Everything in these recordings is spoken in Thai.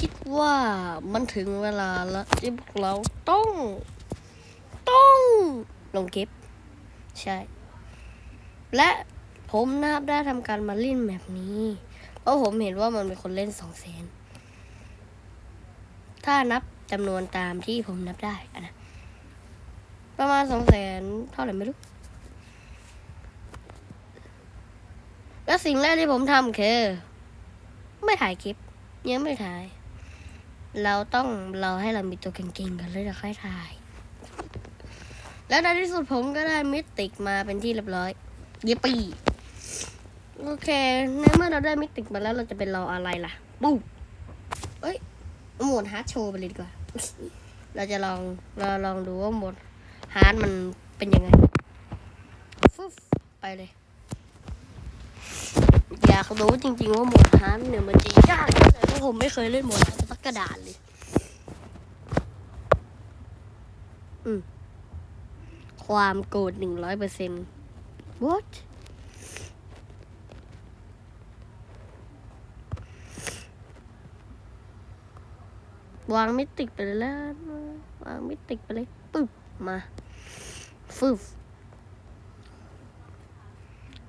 คิดว่ามันถึงเวลาแล้วที่พวกเราต้อง ต้อง ลงเก็บ ใช่ และผมนะครับได้ทำการมาเล่นแบบนี้ เพราะผมเห็นว่ามันมีคนเล่นสองแสนถ้านับจำนวนตามที่ผมนับได้อะนะประมาณสองแสนเท่าไหร่ไม่รู้ และสิ่งแรกที่ผมทำคือ ไม่ถ่ายคลิปยังไม่ถ่าย เราต้องเราให้เรามีตัวเก่งๆกันเลยเราค่อยถ่าย แล้วในที่สุดผมก็ได้มิติกมาเป็นที่เรียบร้อย เยปีโอเคในเมื่อเราได้มิติกมาแล้วเราจะเป็นรออะไรล่ะปุ๊บเอ้ยโหมดฮาร์ดโชว์ไปเลยดีกว่า เราจะลองเราลองดูว่าโหมดฮาร์ดมันเป็นยังไงฟึบไปเลย อยากรู้จริง ๆ ว่าหมดฮาร์ดเนี่ยมันจะยากแค่ไหนเพราะผมไม่เคยเล่นหมดฮาร์ดสักกระดานเลย อืมความโกรธหนึ่งร้อยเปอร์เซ็นต์ what วางมิติกไปเลยแล้ววางมิติกไปเลยปึ๊บมาฟึบ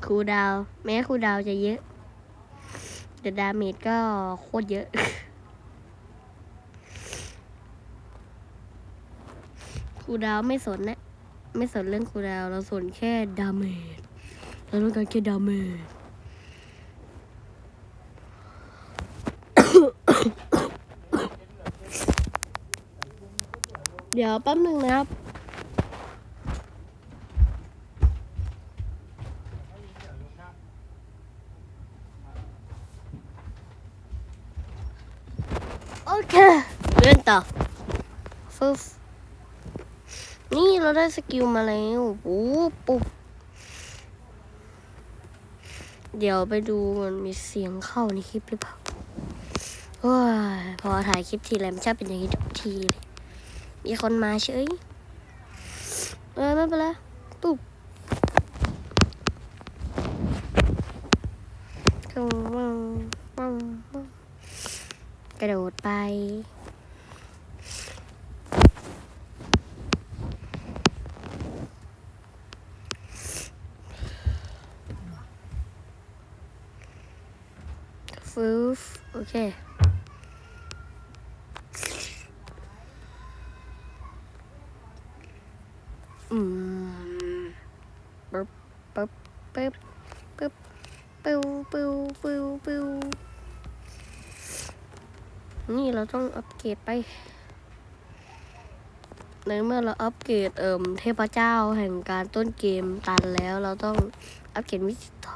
คูดาว แม้คูดาวจะเยอะ แต่ดาเมจก็โคตรเยอะ คูดาวไม่สนนะ ไม่สนเรื่องคูดาว เราสนแค่ดาเมจ เราต้องการแค่ดาเมจเดี๋ยวแป๊บหนึ่งนะครับ เคเล่นต่อฟึบนี่เราได้สกิลมาแล้วปุ๊บปุ๊บเดี๋ยวไปดูมันมีเสียงเข้าในคลิปหรือเปล่าโอ้ยพอถ่ายคลิปทีไรมันชอบเป็นอย่างนี้ทุกทีเลยมีคนมาเฉยเออไม่เป็นไรปุ๊บกระโดด ไปฟูฟโอเค อืมปึ๊บปึ๊บปึ๊บปึ๊บปิวปิวปิวปิว นี่เราต้องอัปเกรดไป ในเมื่อเราอัปเกรดเอ่มเทพเจ้าแห่งการต้นเกมตันแล้วเราต้องอัปเกรดมิสิต่อ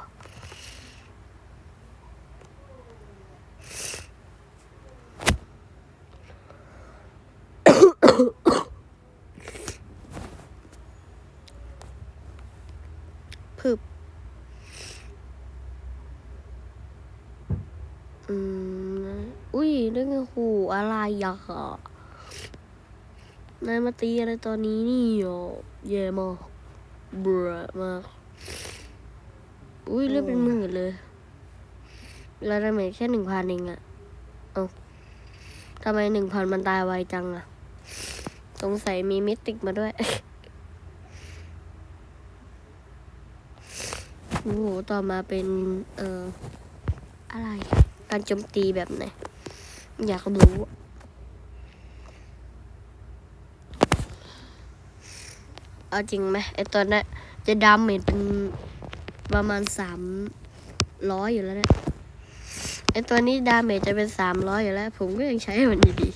พึบ อืม อุ้ยเรื่องหู อะไรอะนายมาตีอะไรตอนนี้นี่อะแย่มากเบื่อมาก อุ้ยเลือดเป็นหมื่นเลยแล้วดาเมจแค่หนึ่งพันเองอะเอาทำไมหนึ่งพันมันตายไวจังอะสงสัยมีมิติกมาด้วย โอ้โห ต่อมาเป็น เอ่อ อะไร การโจมตีแบบไหน อยากรู้อะ เอาจริงไหมไอตัวนั้นจะดาเมจเป็นประมาณสามร้อยอยู่แล้วเนี่ยไอตัวนี้ดาเมจจะเป็นสามร้อยอยู่แล้ว ผมก็ยังใช้มันอยู่ดี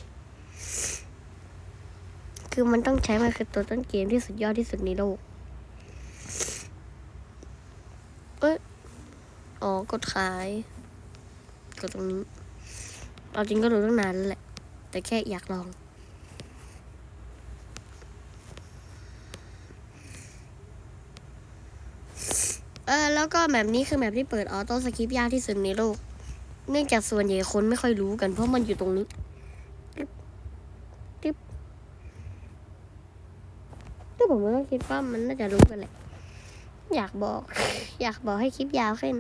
คือมันต้องใช้มันคือตัวต้นเกมที่สุดยอดที่สุดในโลก เอ๋อกดขาย กดตรงนี้ เอาจริงก็รู้ตั้งนานแล้วแหละ แต่แค่อยากลอง เออแล้วก็แบบนี้คือแบบที่เปิดออโต้สคริปยากที่สุดในโลก เนื่องจากส่วนใหญ่คนไม่ค่อยรู้กันเพราะมันอยู่ตรงนี้ตึ๊บตึ๊บแต่ผมก็คิดว่ามันน่าจะรู้กันแหละ อยากบอก อยากบอกให้คลิปยาวขึ้น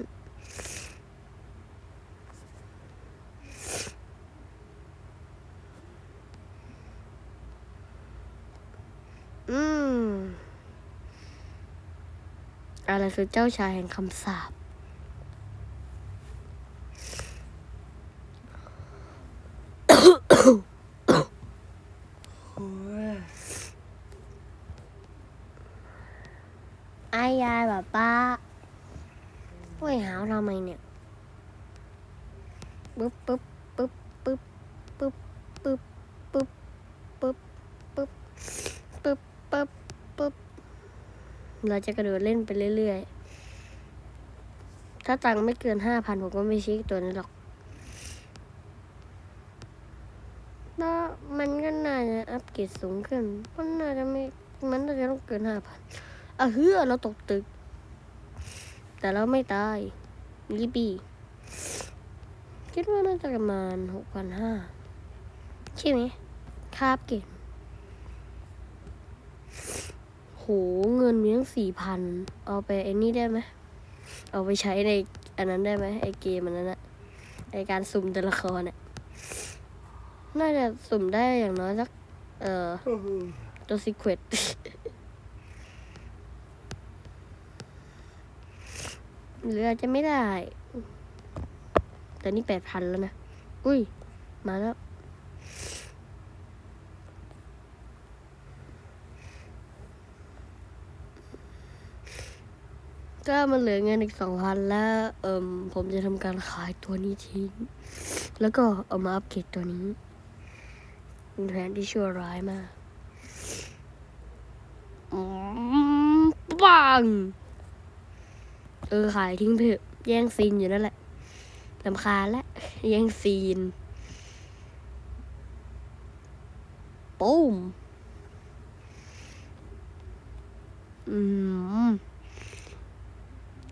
อะไรคือเจ้าชายแห่งคำสาปไอ้ยายแบบป้าโอ้ยหาวทำไมเนี่ยปึ๊บปึ๊บปึ๊บปึ๊บปึ๊บปึ๊บปึ๊บปึ๊บปึ๊บปึ๊บปึ๊บปึ๊บ เราจะกระโดดเล่นไปเรื่อยๆ ถ้าตังค์ไม่เกินห้าพันผมก็ไม่ชี้ตัวนี้หรอกแล้วมันก็น่าจะอัปเกรดสูงขึ้น มันน่าจะไม่ มันน่าจะต้องเกินห้าพันอะเฮือเราตกตึก แต่เราไม่ตายลิบีคิดว่าน่าจะประมาณหกพันห้าใช่ไหมคาบเก็บโหเงินมีตั้งสี่พันเอาไปไอ้นี่ได้ไหมเอาไปใช้ในอันนั้นได้ไหมไอเกมอันนั้นอะไอการสุ่มตัวละครอะน่าจะสุ่มได้อย่างน้อยสัก เอ่อตัวซีเควตหรืออาจจะไม่ได้ แต่นี่แปดพันแล้วนะ อุ้ย มาแล้ว ก็มันเหลือเงินอีกสองพันแล้วเอิมผมจะทำการขายตัวนี้ทิ้ง แล้วก็เอามาอัปเกรดตัวนี้เป็นแผนที่ชั่วร้ายมากปัง เออขายทิ้งเถอะแย่งซีนอยู่นั่นแหละลำคาและแย่งซีนปุ้มอืม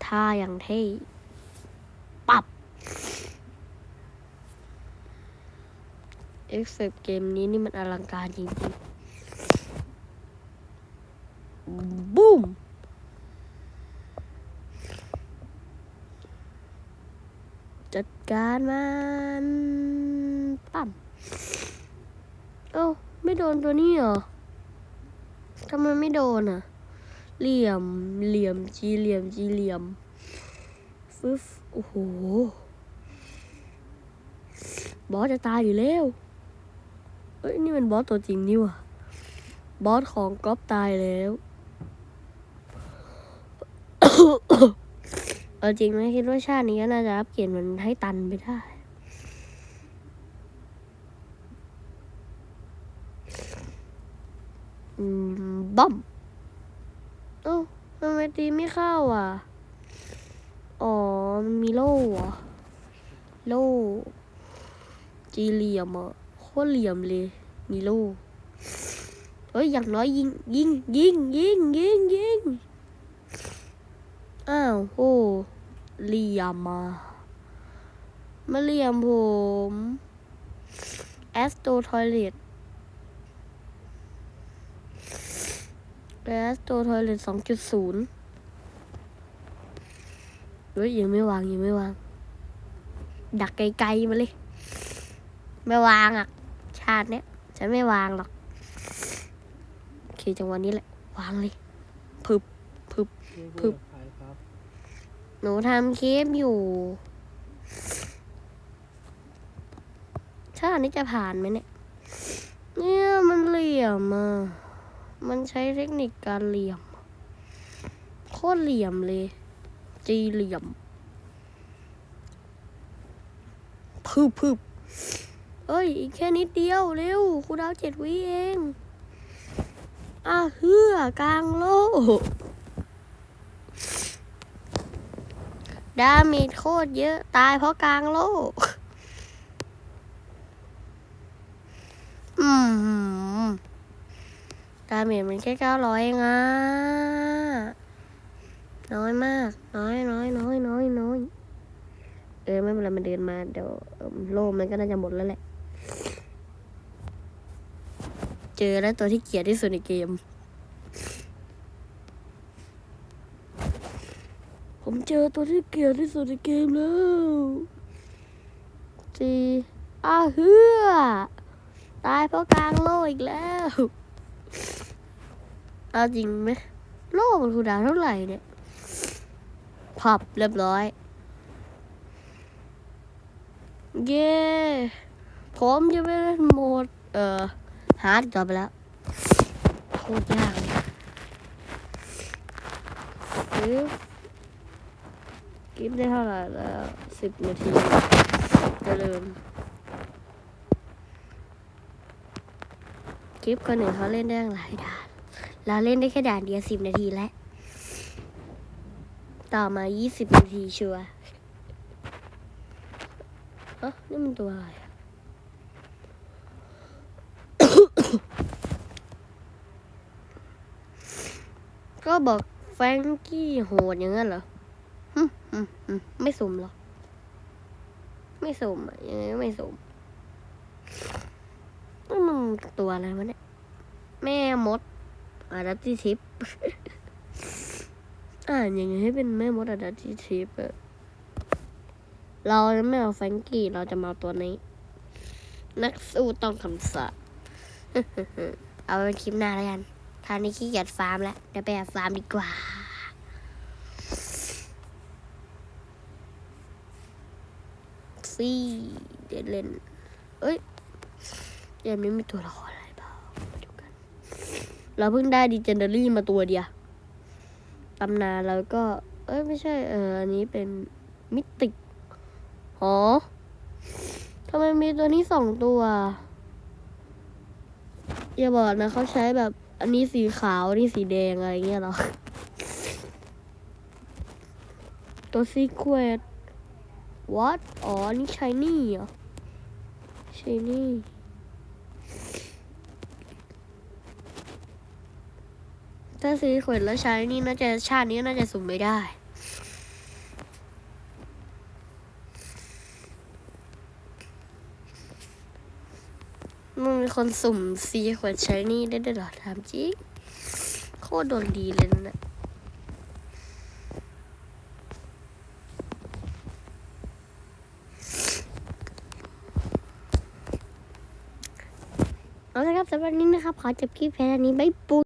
ท่าอย่างเท่ปับเอ็กเซปเกมนี้นี่มันอลังการจริงๆ บูมจัดการมันปั๊มเอ้า ไม่โดนตัวนี้เหรอทำไมไม่โดนอะ เหลี่ยม เหลี่ยม จีเหลี่ยม จีเหลี่ยม ฟึบโอ้โห บอสจะตายอยู่แล้ว เอ้ย นี่มันบอสตัวจริงนี่ว่ะบอสของก๊อฟตายแล้วเอาจริงไหมคิดว่าชาตินี้ก็น่าจะอัปเกรดมันให้ตันไปได้ อืมบ๊อม เอ้าทำไมตีไม่เข้าอะ อ๋อ มันมีโล่เหรอโล่จีเหลี่ยมอะโคตรเหลี่ยมเลย มีโล่เฮ้ย อย่างน้อยยิง ยิง ยิง ยิง ยิง ยิง อ้าว โอ้เหลี่ยมมามาเหลี่ยมผม แอสโตทอยเลต แอสโตทอยเลตสองจุดศูนย์เฮ้ยยังไม่วางยังไม่วาง ดักไกลๆมาเลย ไม่วางอะ ชาติเนี้ยฉันไม่วางหรอกโอเคจังหวะนี้แหละ วางเลยพึบพึบพึบหนูทำเคลิปอยู่ชาตินี้จะผ่านไหมเนี่ย เนี่ยมันเหลี่ยมอะ มันใช้เทคนิคการเหลี่ยม โคตรเหลี่ยมเลย จีเหลี่ยม พึบพึบเอ้ย อีกแค่นิดเดียว เร็วครูดาวเจ็ดวิเองอะเฮือกลางโลกดาเมจโคตรเยอะ ตายเพราะกลางโลก อืม ดาเมจมันแค่เก้าร้อยเองอะน้อยมาก น้อยน้อยน้อยน้อยน้อยเออไม่เป็นไรมันเดินมาเดี๋ยวโลมมันก็น่าจะหมดแล้วแหละ เจอแล้วตัวที่เกลียดที่สุดในเกม ผมเจอตัวที่เกลียดที่สุดในเกมแล้วจีอาเฮือตายเพราะกลางโลอีกแล้ว เอาจริงไหมโลกมันคูลดาวเท่าไหร่เนี่ยพับเรียบร้อย เย้ผมจะไปเล่นโหมด เอ่อ ฮาร์ดต่อไปแล้วโคตรยากเลยกิฟได้เท่าไหร่แล้วสิบนาทีจะลืมกิฟคนหนึ่งเขาเล่นได้ยังหลายด่าน เราเล่นได้แค่ด่านเดียวสิบนาทีแล้ว ต่อมายี่สิบนาทีชัวร์เอ้านี่มันตัวอะไรก็บอกแฟรงกี้โหดอย่างนั้นเหรอหึหึหึไม่สุ่มหรอ ไม่สุ่มอะยังไงก็ไม่สุ่มนี่มันตัวอะไรวะเนี่ย แม่มด อาดัตติทิปอ่านยังไงให้เป็นแม่มดอาดัตติทิปอะเราจะไม่เอาแฟงกี้ เราจะมาตัวนี้ นักสู้ต้องคำสาปเอาไว้เป็นคลิปหน้าแล้วกันทางนี้ขี้เกียจฟาร์มแล้วเดี๋ยวไปฟาร์มดีกว่าฟีเดี๋ยวเล่น เอ้ยเกมนี้มีตัวละครอะไรบ้างมาดูกัน เราเพิ่งได้ดีเจนเดอรี่มาตัวเดียวตำนานแล้วก็ เอ้ยไม่ใช่ เอออันนี้เป็นมิติกหอทำไมมีตัวนี้สองตัว อย่าบอกนะเขาใช้แบบ อันนี้สีขาว อันนี่สีแดงอะไรเงี้ยหรอ ตัวซีเควต what อ๋ออันนี่ชายนี่เหรอชายนี่ ถ้าซีเควตแล้วใชายนี่น่าจะชาตินี้น่าจะสุ่มไม่ได้มึงเป็นคนสุ่มซีขวดใช้นี่ได้ด้วยเหรอถามจริงโคตรโดนดีเลยนะเอาละครับสำหรับวันนี้นะครับ ขอจบคลิปแค่นี้บ๊ายบาย